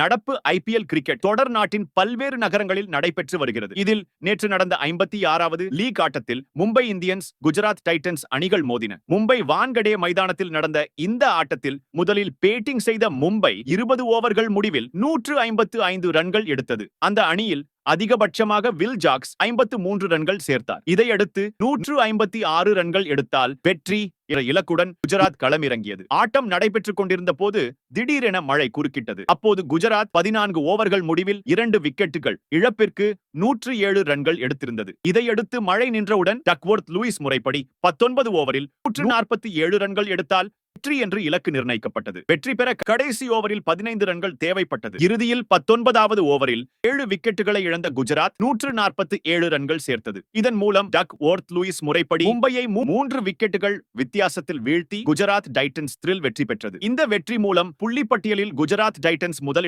நடப்பு IPL cricket தொடர் நாட்டின் பல்வேறு நகரங்களில் நடைபெற்று வருகிறது. இதில் நேற்று நடந்த ஐம்பத்தி ஆறாவது லீக் ஆட்டத்தில் மும்பை இந்தியன்ஸ் குஜராத் டைட்டன்ஸ் அணிகள் மோதின. மும்பை வான்கடே மைதானத்தில் நடந்த இந்த ஆட்டத்தில் முதலில் பேட்டிங் செய்த மும்பை இருபது ஓவர்கள் முடிவில் நூற்று ஐம்பத்து ஐந்து ரன்கள் எடுத்தது. அந்த அணியில் அதிகபட்சமாக வில் ஜாக்ஸ் ஐம்பத்து மூன்று ரன்கள் சேர்த்தார். இதையடுத்து நூற்று ஐம்பத்தி ஆறு ரன்கள் எடுத்தால் வெற்றி என்ற இலக்குடன் குஜராத் களமிறங்கியது. ஆட்டம் நடைபெற்றுக் கொண்டிருந்த போது திடீரென மழை குறுக்கிட்டது. அப்போது குஜராத் பதினான்கு ஓவர்கள் முடிவில் இரண்டு விக்கெட்டுகள் இழப்பிற்கு நூற்று ஏழு ரன்கள் எடுத்திருந்தது. இதையடுத்து மழை நின்றவுடன் டக்வொர்த் லூயிஸ் முறைப்படி பத்தொன்பது ஓவரில் நூற்று நாற்பத்தி ஏழு ரன்கள் எடுத்தால் வெற்றி என்று இலக்கு நிர்ணயிக்கப்பட்டது. வெற்றி பெற கடைசி ஓவரில் பதினைந்து ரன்கள் தேவைப்பட்டது. இறுதியில் பத்தொன்பதாவது ஓவரில் ஏழு விக்கெட்டுகளை இழந்த குஜராத் நூற்று நாற்பத்தி ஏழு ரன்கள் சேர்த்தது. இதன் மூலம் டக் ஓர்த் லூயிஸ் முறைப்படி மும்பையை மூன்று விக்கெட்டுகள் வித்தியாசத்தில் வீழ்த்தி குஜராத் டைட்டன்ஸ் த்ரில் வெற்றி பெற்றது. இந்த வெற்றி மூலம் புள்ளி பட்டியலில் குஜராத் டைட்டன்ஸ் முதலிடம்